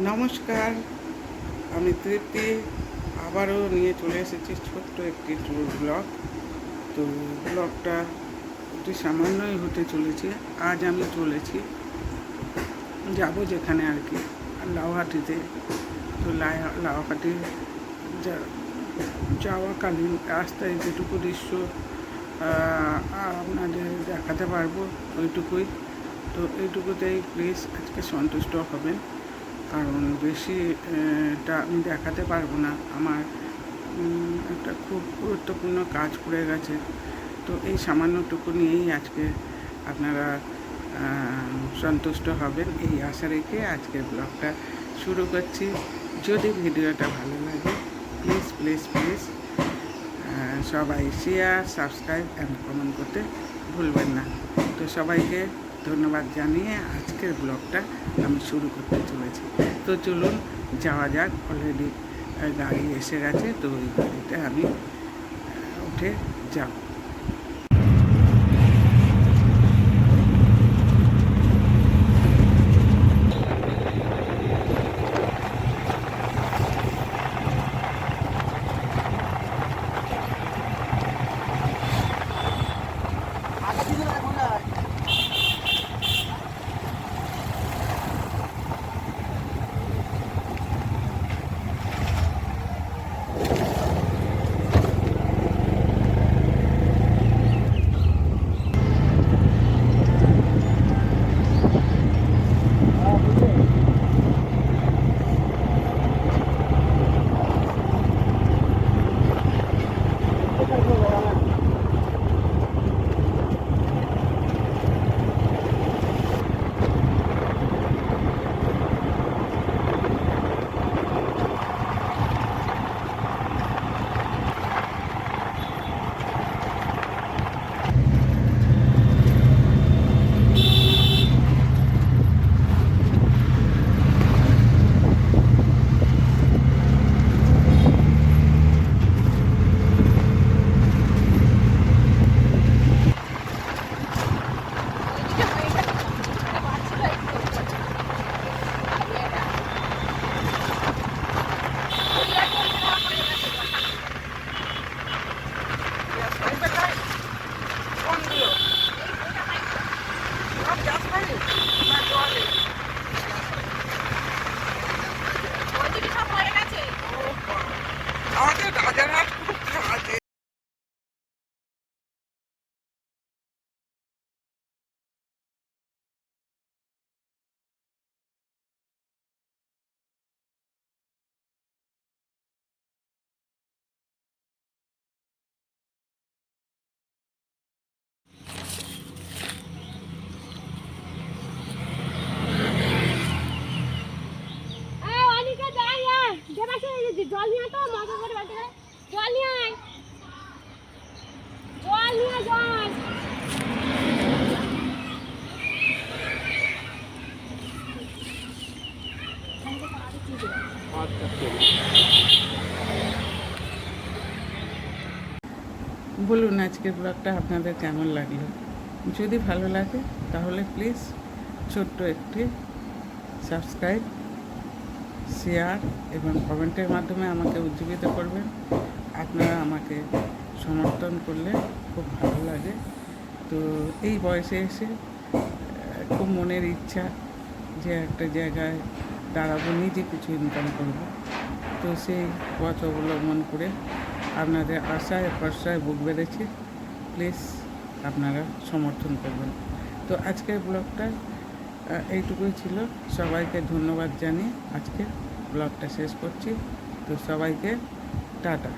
নমস্কার, আমি তৃপ্তি। আবারও নিয়ে চলে এসেছি ছোট্ট একটি ট্যুর ব্লগ তো ব্লগটা অতি সামান্যই হতে চলেছে। আজ আমি চলেছি, যাব যেখানে আর কি, লাউহাটিতে। তো লাউহাটি যাওয়াকালীন রাস্তায় যেটুকু দৃশ্য আপনাদের দেখাতে পারব, ওইটুকুই। তো এইটুকুতেই প্লিজ আজকে সন্তুষ্ট হবেন। কারণ বেশি আহ, টা আমি দেখাতে পারব না। আমার একটা খুব গুরুত্বপূর্ণ কাজ পড়ে গেছে। তো এই সামান্যটুকু নিয়েই আজকে আপনারা সন্তুষ্ট হবেন। এই আশা রেখে আজকের ব্লগটা শুরু করছি। যদি ভিডিওটা ভালো লাগে প্লিজ প্লিজ প্লিজ সবাই শেয়ার সাবস্ক্রাইব অ্যান্ড কমেন্ট করতে ভুলবেন না। তো সবাইকে ধন্যবাদ জানিয়ে আজকের ব্লগটা আমি শুরু করতে চলেছি। তো চলুন যাওয়া যাক অলরেডি গাড়ি এসে গেছে, তো ওই গাড়িতে আমি উঠে যাব। বলুন আজকের ব্লগটা আপনাদের কেমন লাগল? যদি ভালো লাগে, তাহলে প্লিজ ছোট্ট একটি সাবস্ক্রাইব শেয়ার এবং কমেন্টের মাধ্যমে আমাকে উজ্জীবিত করবেন। আপনারা আমাকে সমর্থন করলে খুব ভালো লাগে। তো এই বয়সে এসে খুব মনের ইচ্ছা যে একটা জায়গায় দাঁড়াবো, নিজে কিছু ইনকাম করব। তো সেই পথ অবলম্বন করে আপনাদের আশায়, ভরসায় বুক বেড়েছি প্লিজ আপনারা সমর্থন করবেন। তো আজকের ব্লগটা এইটুকুই ছিল। সবাইকে ধন্যবাদ জানিয়ে আজকে ব্লগটা শেষ করছি। তো সবাইকে টাটা।